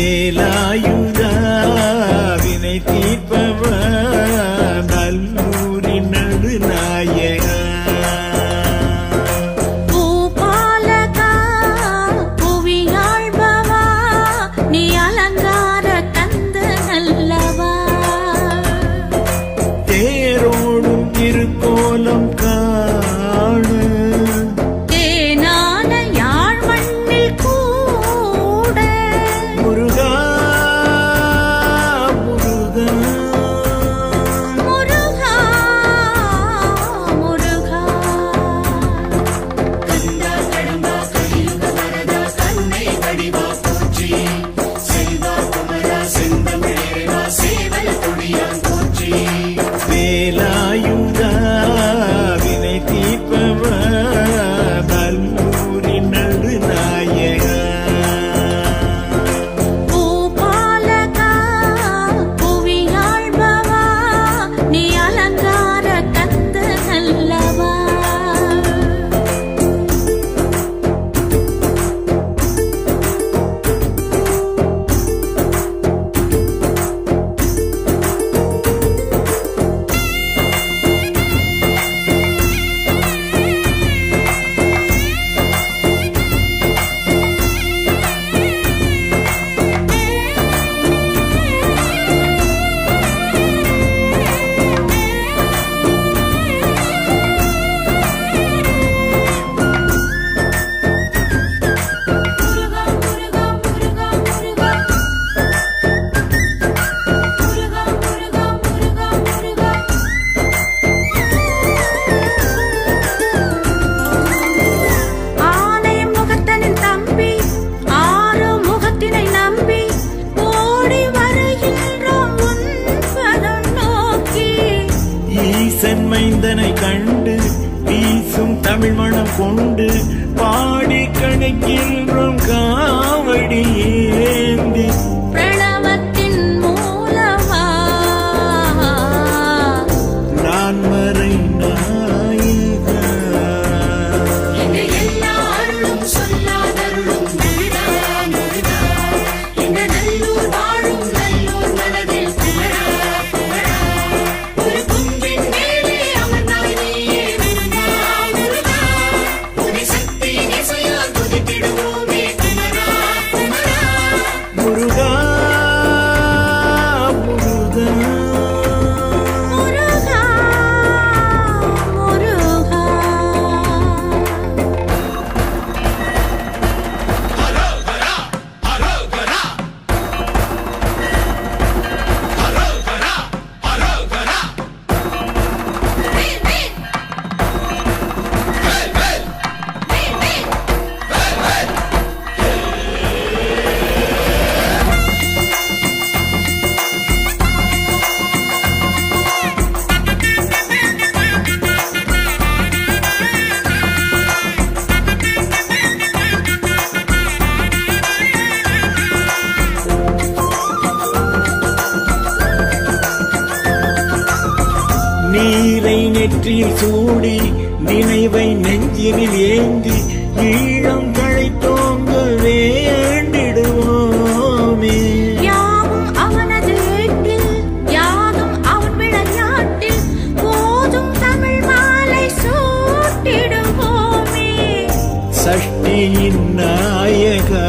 வேலாயுதா வினை தீர்ப்பவா கொண்டு பாடி கணக்கின்றோம் காவடி ஏந்தி நெற்றியில் சூடி நினைவை நெஞ்சினில் ஏந்தி ஈழம் கழைத்தோங்க வேண்டிடுவோமே. யாவும் அவனது வீட்டில் யாதும் அவன் சஷ்டியின் நாயகா